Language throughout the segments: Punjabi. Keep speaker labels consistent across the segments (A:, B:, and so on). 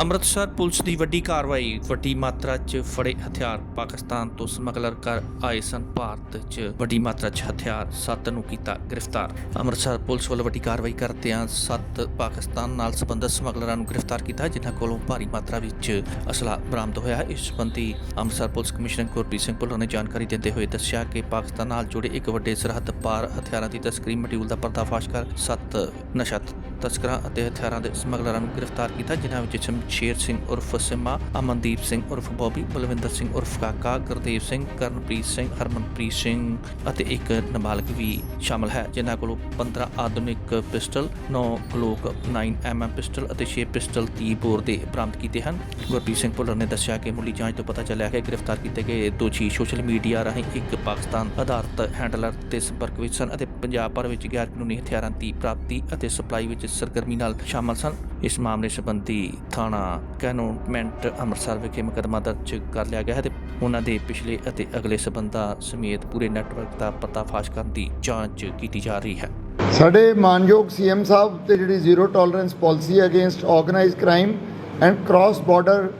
A: ਅੰਮ੍ਰਿਤਸਰ ਪੁਲਿਸ ਦੀ ਵੱਡੀ ਕਾਰਵਾਈ, ਵੱਡੀ ਮਾਤਰਾ 'ਚ ਫੜੇ ਹਥਿਆਰ। ਪਾਕਿਸਤਾਨ ਤੋਂ ਸਮਗਲਰ ਕਰ ਆਏ ਸਨ ਭਾਰਤ 'ਚ। ਵੱਡੀ ਮਾਤਰਾ 'ਚ ਹਥਿਆਰ, ਸੱਤ ਨੂੰ ਕੀਤਾ ਗ੍ਰਿਫਤਾਰ। ਅੰਮ੍ਰਿਤਸਰ ਪੁਲਿਸ ਵੱਲੋਂ ਵੱਡੀ ਕਾਰਵਾਈ ਕਰਦਿਆਂ ਸੱਤ ਪਾਕਿਸਤਾਨ ਨਾਲ ਸੰਬੰਧਿਤ ਸਮਗਲਰਾਂ ਨੂੰ ਗ੍ਰਿਫਤਾਰ ਕੀਤਾ, ਜਿਨ੍ਹਾਂ ਕੋਲੋਂ ਭਾਰੀ ਮਾਤਰਾ ਵਿੱਚ ਅਸਲਾ ਬਰਾਮਦ ਹੋਇਆ। ਹੈ ਇਸ ਸੰਬੰਧੀ ਅੰਮ੍ਰਿਤਸਰ ਪੁਲਿਸ ਕਮਿਸ਼ਨਰ ਗੁਰਪ੍ਰੀਤ ਸਿੰਘ ਭੁੱਲਰ ਨੇ ਜਾਣਕਾਰੀ ਦਿੰਦੇ ਹੋਏ ਦੱਸਿਆ ਕਿ ਪਾਕਿਸਤਾਨ ਨਾਲ ਜੁੜੇ ਇੱਕ ਵੱਡੇ ਸਰਹੱਦ ਪਾਰ ਹਥਿਆਰਾਂ ਦੀ ਤਸਕਰੀ ਮੋਡਿਊਲ ਦਾ ਪਰਦਾਫਾਸ਼ ਕਰ ਸੱਤ ਨਸ਼ਾ ਤਸਕਰਾਂ ਅਤੇ ਹਥਿਆਰਾਂ ਦੇ ਸਮਗਲਰਾਂ ਨੂੰ ਗ੍ਰਿਫਤਾਰ ਕੀਤਾ, ਜਿਨ੍ਹਾਂ ਵਿੱਚ ਸ਼ਮਸ਼ੇਰ ਸਿੰਘ ਉਰਫ ਸਿਮਾ, ਅਮਨਦੀਪ ਸਿੰਘ ਉਰਫ ਬੋਬੀ, ਬਲਵਿੰਦਰ ਸਿੰਘ ਉਰਫ ਕਾਕਾ, ਗੁਰਦੇਵ ਸਿੰਘ, ਕਰਨਪ੍ਰੀਤ ਸਿੰਘ, ਹਰਮਨਪ੍ਰੀਤ ਸਿੰਘ ਅਤੇ ਇੱਕ ਨਾਬਾਲਗ ਵੀ ਸ਼ਾਮਲ ਹੈ, ਜਿਨ੍ਹਾਂ ਕੋਲੋਂ 15 ਆਧੁਨਿਕ ਪਿਸਟਲ 9 ਗਲੋਕ 9 ਐਮਐਮ ਪਿਸਟਲ ਅਤੇ 6 ਪਿਸਟਲ 30 ਬੋਰ ਦੇ ਬਰਾਮਦ ਕੀਤੇ ਹਨ। ਗੁਰਪ੍ਰੀਤ ਸਿੰਘ ਭੁੱਲਰ ਨੇ ਦੱਸਿਆ ਕਿ ਮੁੱਢਲੀ ਜਾਂਚ ਤੋਂ ਪਤਾ ਚੱਲਿਆ ਕਿ ਗ੍ਰਿਫਤਾਰ ਕੀਤੇ ਗਏ ਦੋਸ਼ੀ ਸੋਸ਼ਲ ਮੀਡੀਆ ਰਾਹੀਂ ਇੱਕ ਪਾਕਿਸਤਾਨ ਆਧਾਰਿਤ ਹੈਂਡਲਰ ਦੇ ਸੰਪਰਕ ਵਿੱਚ ਸਨ ਅਤੇ ਪੰਜਾਬ ਭਰ ਵਿੱਚ ਗੈਰ ਕਾਨੂੰਨੀ ਹਥਿਆਰਾਂ ਦੀ ਪ੍ਰਾਪਤੀ ਅਤੇ ਸਪਲਾਈ ਵਿੱਚ ਸਰਗਰਮੀ ਨਾਲ ਸ਼ਾਮਲ ਸਨ। ਇਸ ਮਾਮਲੇ ਸੰਬੰਧੀ ਥਾਣਾ ਕੈਨੋਨਮੈਂਟ ਅੰਮ੍ਰਿਤਸਰ ਵਿਖੇ ਮੁਕੱਦਮਾ ਦਰਜ ਕਰ ਲਿਆ ਗਿਆ ਹੈ ਤੇ ਉਹਨਾਂ ਦੇ ਪਿਛਲੇ ਅਤੇ ਅਗਲੇ ਸਬੰਧਾਂ ਸਮੇਤ ਪੂਰੇ ਨੈਟਵਰਕ ਦਾ ਪਰਦਾਫਾਸ਼ ਕਰਨ ਦੀ ਜਾਂਚ ਕੀਤੀ ਜਾ ਰਹੀ ਹੈ।
B: ਸਾਡੇ ਮਾਨਯੋਗ ਸੀਐਮ ਸਾਹਿਬ ਤੇ ਜਿਹੜੀ zero tolerance policy against organised crime and cross border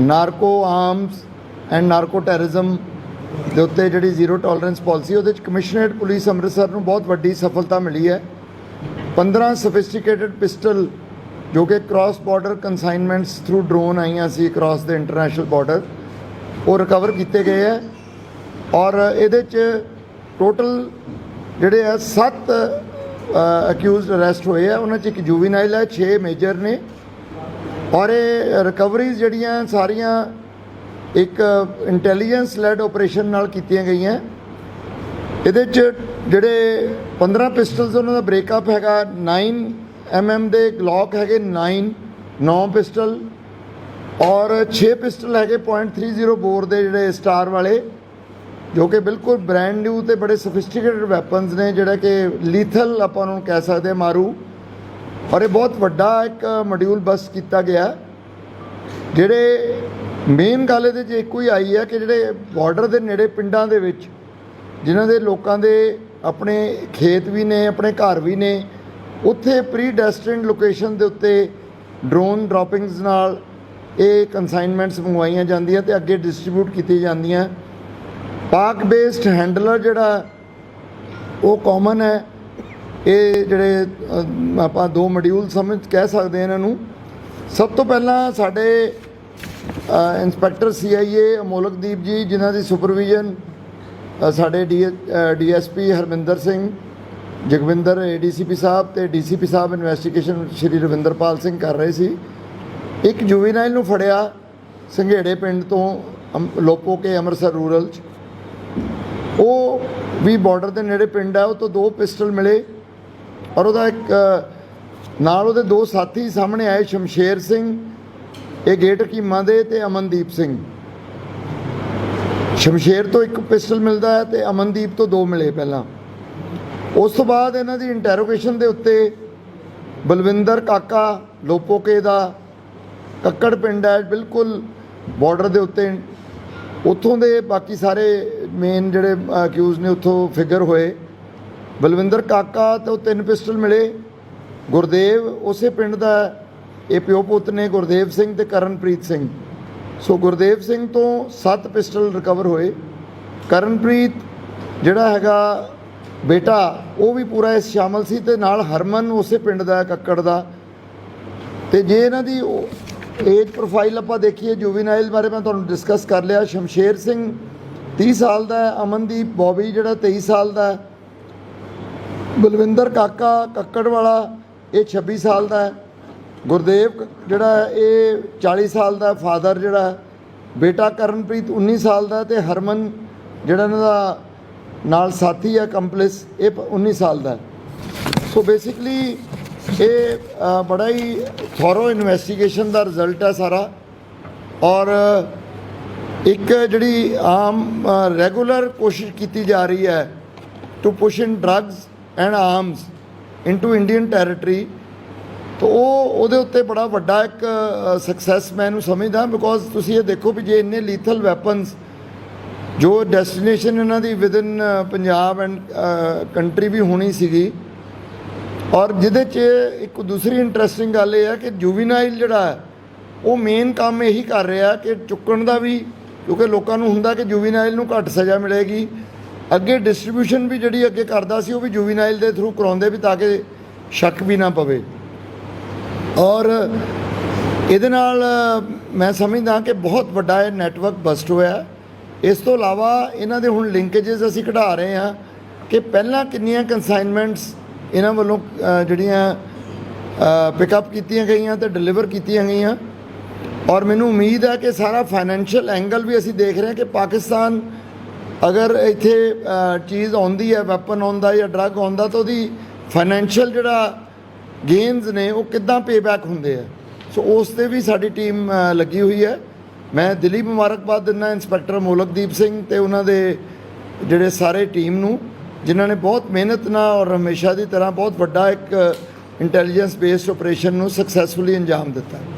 B: narco arms and narco terrorism ਦੇ ਉੱਤੇ ਜਿਹੜੀ ਜ਼ੀਰੋ ਟੋਲਰੈਂਸ ਪਾਲਿਸੀ, ਉਹਦੇ ਵਿੱਚ ਕਮਿਸ਼ਨਰੇਟ ਪੁਲਿਸ ਅੰਮ੍ਰਿਤਸਰ ਨੂੰ ਬਹੁਤ ਵੱਡੀ ਸਫਲਤਾ ਮਿਲੀ ਹੈ। 15 ਸੋਫਿਸਟੀਕੇਟਡ ਪਿਸਟਲ ਜੋ ਕਿ cross border consignments through drone ਆਈਆਂ ਸੀ ਕ੍ਰਾਸ ਦੇ ਇੰਟਰਨੈਸ਼ਨਲ ਬਾਰਡਰ ਉਹ ਰਿਕਵਰ ਕੀਤੇ ਗਏ ਹੈ। ਔਰ ਇਹਦੇ ਚ ਟੋਟਲ ਜਿਹੜੇ ਆ 7 ਅਕਿਊਜ਼ਡ ਅਰੈਸਟ ਹੋਏ ਆ। ਉਹਨਾਂ ਚ ਇੱਕ ਜੂਵੀਨਾਈਲ ਹੈ 6 ਮੇਜਰ ਨੇ। ਔਰ ਇਹ ਰਿਕਵਰੀਜ਼ ਜਿਹੜੀਆਂ ਸਾਰੀਆਂ ਇੱਕ ਇੰਟੈਲੀਜੈਂਸ ਲੈਡ ਆਪਰੇਸ਼ਨ ਨਾਲ ਕੀਤੀਆਂ ਗਈਆਂ। ਇਹਦੇ ਚ ਜਿਹੜੇ 15 ਪਿਸਟਲਸ ਉਹਨਾਂ ਦਾ ਬ੍ਰੇਕਅਪ ਹੈਗਾ 9 ਐਮਐਮ ਦੇ ਗਲੌਕ ਹੈਗੇ 9 9 ਪਿਸਟਲ ਔਰ 6 ਪਿਸਟਲ ਹੈਗੇ .30 ਬੋਰ ਦੇ ਜਿਹੜੇ ਸਟਾਰ ਵਾਲੇ, ਜੋ ਕਿ ਬਿਲਕੁਲ ਬ੍ਰੈਂਡ ਨਿਊ ਤੇ ਬੜੇ ਸੋਫਿਸਟੀਕੇਟਡ ਵੈਪਨਸ ਨੇ, ਜਿਹੜਾ ਕਿ ਲੀਥਲ ਆਪਾਂ ਉਹਨਾਂ ਨੂੰ ਕਹਿ ਸਕਦੇ ਹਾਂ, ਮਾਰੂ। ਔਰ ਇਹ ਬਹੁਤ ਵੱਡਾ ਇੱਕ ਮੋਡਿਊਲ ਬਸ ਕੀਤਾ ਗਿਆ। ਜਿਹੜੇ ਮੇਨ ਗੱਲ ਇਹਦੇ 'ਚ ਇੱਕੋ ਹੀ ਆਈ ਹੈ ਕਿ ਜਿਹੜੇ ਬਾਰਡਰ ਦੇ ਨੇੜੇ ਪਿੰਡਾਂ ਦੇ ਵਿੱਚ, ਜਿਨ੍ਹਾਂ ਦੇ ਲੋਕਾਂ ਦੇ ਆਪਣੇ ਖੇਤ ਵੀ ਨੇ ਆਪਣੇ ਘਰ ਵੀ ਨੇ। ਉੱਥੇ ਪ੍ਰੀ ਡੈਸਟਿਨਡ ਲੋਕੇਸ਼ਨ ਦੇ ਉੱਤੇ ਡਰੋਨ ਡ੍ਰੌਪਿੰਗਸ ਨਾਲ ਇਹ ਕਨਸਾਈਨਮੈਂਟਸ ਮੰਗਵਾਈਆਂ ਜਾਂਦੀਆਂ ਤੇ ਅੱਗੇ ਡਿਸਟ੍ਰੀਬਿਊਟ ਕੀਤੀ ਜਾਂਦੀਆਂ। ਪਾਕ ਬੇਸਡ ਹੈਂਡਲਰ ਜਿਹੜਾ ਉਹ ਕਾਮਨ ਹੈ। ਇਹ ਜਿਹੜੇ ਆਪਾਂ ਦੋ ਮੋਡਿਊਲ ਸਮਝ ਕਹਿ ਸਕਦੇ ਹਾਂ ਇਹਨਾਂ ਨੂੰ। ਸਭ ਤੋਂ ਪਹਿਲਾਂ ਸਾਡੇ ਅ, ਇੰਸਪੈਕਟਰ ਸੀਆਈਏ ਅਮੋਲਕਦੀਪ ਜੀ ਜਿਨ੍ਹਾਂ ਦੀ ਸੁਪਰਵਿਜ਼ਨ ਸਾਡੇ ਡੀਐਸਪੀ ਹਰਮਿੰਦਰ ਸਿੰਘ, ਜਗਵਿੰਦਰ ਏਡੀਸੀਪੀ ਸਾਹਿਬ ਤੇ ਡੀਸੀਪੀ ਸਾਹਿਬ ਇਨਵੈਸਟੀਗੇਸ਼ਨ ਸ਼੍ਰੀ ਰਵਿੰਦਰਪਾਲ ਸਿੰਘ ਕਰ ਰਹੇ ਸੀ। ਇੱਕ ਜੁਵੀਨਾਈਲ ਨੂੰ ਫੜਿਆ ਸੰਘੇੜੇ ਪਿੰਡ ਤੋਂ ਲੋਪੋ ਕੇ ਅੰਮ੍ਰਿਤਸਰ ਰੂਰਲ ਚ। ਉਹ ਵੀ ਬਾਰਡਰ ਦੇ ਨੇੜੇ ਪਿੰਡ ਹੈ ਉਹ ਤੋਂ ਦੋ ਪਿਸਟਲ ਮਿਲੇ ਔਰ ਉਹਦਾ ਇੱਕ ਨਾਲ ਉਹਦੇ ਦੋ ਸਾਥੀ ਸਾਹਮਣੇ ਆਏ, ਸ਼ਮਸ਼ੇਰ ਸਿੰਘ, ਇਹ ਗੇਟ ਕੀਮਾ ਦੇ ਤੇ ਅਮਨਦੀਪ ਸਿੰਘ। ਸ਼ਮਸ਼ੇਰ ਤੋਂ ਇੱਕ ਪਿਸਟਲ ਮਿਲਦਾ ਹੈ ਤੇ ਅਮਨਦੀਪ ਤੋਂ ਦੋ ਮਿਲੇ ਪਹਿਲਾਂ। ਉਸ ਤੋਂ ਬਾਅਦ ਇਹਨਾਂ ਦੀ ਇੰਟਰੋਗੇਸ਼ਨ ਦੇ ਉੱਤੇ ਬਲਵਿੰਦਰ ਕਾਕਾ ਲੋਪੋਕੇ ਦਾ ਕੱਕੜ ਪਿੰਡ ਹੈ, ਬਿਲਕੁਲ ਬਾਰਡਰ ਦੇ ਉੱਤੇ। ਉੱਥੋਂ ਦੇ ਬਾਕੀ ਸਾਰੇ ਮੇਨ ਜਿਹੜੇ ਅਕਿਊਜ਼ ਨੇ ਉੱਥੋਂ ਫਿਗਰ ਹੋਏ। ਬਲਵਿੰਦਰ ਕਾਕਾ ਤੋਂ ਤਿੰਨ ਪਿਸਟਲ ਮਿਲੇ। ਗੁਰਦੇਵ, ਉਸੇ ਪਿੰਡ ਦਾ ਇਹ ਪਿਓ ਪੁੱਤ ਨੇ ਗੁਰਦੇਵ ਸਿੰਘ ਤੇ ਕਰਨਪ੍ਰੀਤ ਸਿੰਘ। ਸੋ ਗੁਰਦੇਵ ਸਿੰਘ ਤੋਂ 7 ਪਿਸਟਲ ਰਿਕਵਰ ਹੋਏ। ਕਰਨਪ੍ਰੀਤ, ਜਿਹੜਾ ਹੈਗਾ ਬੇਟਾ, ਉਹ ਵੀ ਪੂਰਾ ਇਸ ਸ਼ਾਮਲ ਸੀ ਤੇ ਨਾਲ ਹਰਮਨ ਉਸੇ ਪਿੰਡ ਦਾ ਕੱਕੜ ਦਾ। ਤੇ ਜੇ ਇਹਨਾਂ ਦੀ ਏਜ ਪ੍ਰੋਫਾਈਲ ਆਪਾਂ ਦੇਖੀਏ ਜੁਵੀਨਾਈਲ ਬਾਰੇ ਮੈਂ ਤੁਹਾਨੂੰ ਡਿਸਕਸ ਕਰ ਲਿਆ। ਸ਼ਮਸ਼ੇਰ ਸਿੰਘ 30 ਸਾਲ ਦਾ ਹੈ, ਅਮਨਦੀਪ ਬੋਬੀ, ਜਿਹੜਾ 23 ਸਾਲ ਦਾ ਹੈ। ਬਲਵਿੰਦਰ ਕਾਕਾ, ਕੱਕੜ ਵਾਲਾ, ਇਹ 26 ਸਾਲ ਦਾ ਹੈ। ਗੁਰਦੇਵ ਜਿਹੜਾ ਇਹ 40 ਸਾਲ ਦਾ ਫਾਦਰ ਜਿਹੜਾ ਬੇਟਾ ਕਰਨਪ੍ਰੀਤ 19 ਸਾਲ ਦਾ ਹੈ ਤੇ ਹਰਮਨ ਜਿਹੜਾ ਇਹਨਾਂ ਦਾ ਨਾਲ ਸਾਥੀ ਹੈ ਕੰਪਲਿਸ, ਇਹ ਪ- 19 ਸਾਲ ਦਾ। ਸੋ ਬੇਸਿਕਲੀ ਇਹ ਬੜਾ ਹੀ ਥੋਰੋ ਇਨਵੈਸਟੀਗੇਸ਼ਨ ਦਾ ਰਿਜ਼ਲਟ ਹੈ ਸਾਰਾ। ਔਰ ਇੱਕ ਜਿਹੜੀ ਆਮ ਰੈਗੂਲਰ ਕੋਸ਼ਿਸ਼ ਕੀਤੀ ਜਾ ਰਹੀ ਹੈ to push in drugs and arms into Indian territory ਤਾਂ ਉਹ ਉਹਦੇ ਉੱਤੇ ਬੜਾ ਵੱਡਾ ਇੱਕ ਸਕਸੈਸ ਮੈਂ ਇਹਨੂੰ ਸਮਝਦਾ ਬਿਕੋਜ਼ ਤੁਸੀਂ ਇਹ ਦੇਖੋ ਵੀ ਜੇ ਇੰਨੇ ਲੀਥਲ ਵੈਪਨਸ ਜੋ ਡੈਸਟੀਨੇਸ਼ਨ ਇਹਨਾਂ ਦੀ ਵਿਦਨ ਪੰਜਾਬ ਐਂਡ ਕੰਟਰੀ ਵੀ ਹੋਣੀ ਸੀਗੀ ਔਰ ਜਿਹਦੇ 'ਚ ਇੱਕ ਦੂਸਰੀ ਇੰਟਰਸਟਿੰਗ ਗੱਲ ਇਹ ਹੈ ਕਿ ਜੁਵੀਨਾਈਲ ਜਿਹੜਾ ਹੈ, ਉਹ ਮੇਨ ਕੰਮ ਇਹੀ ਕਰ ਰਿਹਾ ਕਿ ਚੁੱਕਣ ਦਾ ਵੀ, ਕਿਉਂਕਿ ਲੋਕਾਂ ਨੂੰ ਹੁੰਦਾ ਕਿ ਜੁਵੀਨਾਈਲ ਨੂੰ ਘੱਟ ਸਜ਼ਾ ਮਿਲੇਗੀ। ਅੱਗੇ ਡਿਸਟ੍ਰੀਬਿਊਸ਼ਨ ਵੀ ਜਿਹੜੀ ਅੱਗੇ ਕਰਦਾ ਸੀ ਉਹ ਵੀ ਜੁਵੀਨਾਈਲ ਦੇ ਥਰੂ ਕਰਾਉਂਦੇ ਵੀ ਤਾਂ ਕਿ ਸ਼ੱਕ ਵੀ ਨਾ ਪਵੇ। ਔਰ ਇਹਦੇ ਨਾਲ ਮੈਂ ਸਮਝਦਾ ਕਿ ਬਹੁਤ ਵੱਡਾ ਇਹ ਨੈਟਵਰਕ ਬਸਟ ਹੋਇਆ ਇਸ ਤੋਂ ਇਲਾਵਾ ਇਹਨਾਂ ਦੇ ਹੁਣ ਲਿੰਕੇजेस ਅਸੀਂ ਕਢਾ ਰਹੇ ਹਾਂ ਕਿ ਪਹਿਲਾਂ ਕਿੰਨੀਆਂ ਕਨਸਾਈਨਮੈਂਟਸ ਇਹਨਾਂ ਵੱਲੋਂ ਜਿਹੜੀਆਂ ਪਿਕਅਪ ਕੀਤੀਆਂ ਗਈਆਂ ਤੇ ਡਿਲੀਵਰ ਕੀਤੀਆਂ ਗਈਆਂ। ਔਰ ਮੈਨੂੰ ਉਮੀਦ ਹੈ ਕਿ ਸਾਰਾ ਫਾਈਨੈਂਸ਼ੀਅਲ ਐਂਗਲ ਵੀ ਅਸੀਂ ਦੇਖ ਰਹੇ ਹਾਂ ਕਿ ਪਾਕਿਸਤਾਨ ਅਗਰ ਇੱਥੇ ਚੀਜ਼ ਆਉਂਦੀ ਹੈ ਵੈਪਨ ਆਉਂਦਾ ਜਾਂ ਡਰੱਗ ਆਉਂਦਾ ਤਾਂ ਉਹਦੀ ਫਾਈਨੈਂਸ਼ੀਅਲ ਜਿਹੜਾ ਗੇਨਸ ਨੇ ਉਹ ਕਿੱਦਾਂ ਪੇਬੈਕ ਹੁੰਦੇ ਆ? ਸੋ ਉਸ ਤੇ ਵੀ ਸਾਡੀ ਟੀਮ ਲੱਗੀ ਹੋਈ ਹੈ। ਮੈਂ ਦਿੱਲੀ ਮੁਬਾਰਕਬਾਦ ਦਿੰਦਾ ਇੰਸਪੈਕਟਰ ਮੋਲਕਦੀਪ ਸਿੰਘ ਤੇ ਉਹਨਾਂ ਦੇ ਜਿਹੜੇ ਸਾਰੇ ਟੀਮ ਨੂੰ, ਜਿਨ੍ਹਾਂ ਨੇ ਬਹੁਤ ਮਿਹਨਤ ਨਾਲ ਔਰ ਹਮੇਸ਼ਾ ਦੀ ਤਰ੍ਹਾਂ ਬਹੁਤ ਵੱਡਾ ਇੱਕ ਇੰਟੈਲੀਜੈਂਸ ਬੇਸਡ ਆਪਰੇਸ਼ਨ ਨੂੰ ਸਕਸੈਸਫੁਲੀ ਅੰਜਾਮ ਦਿੱਤਾ।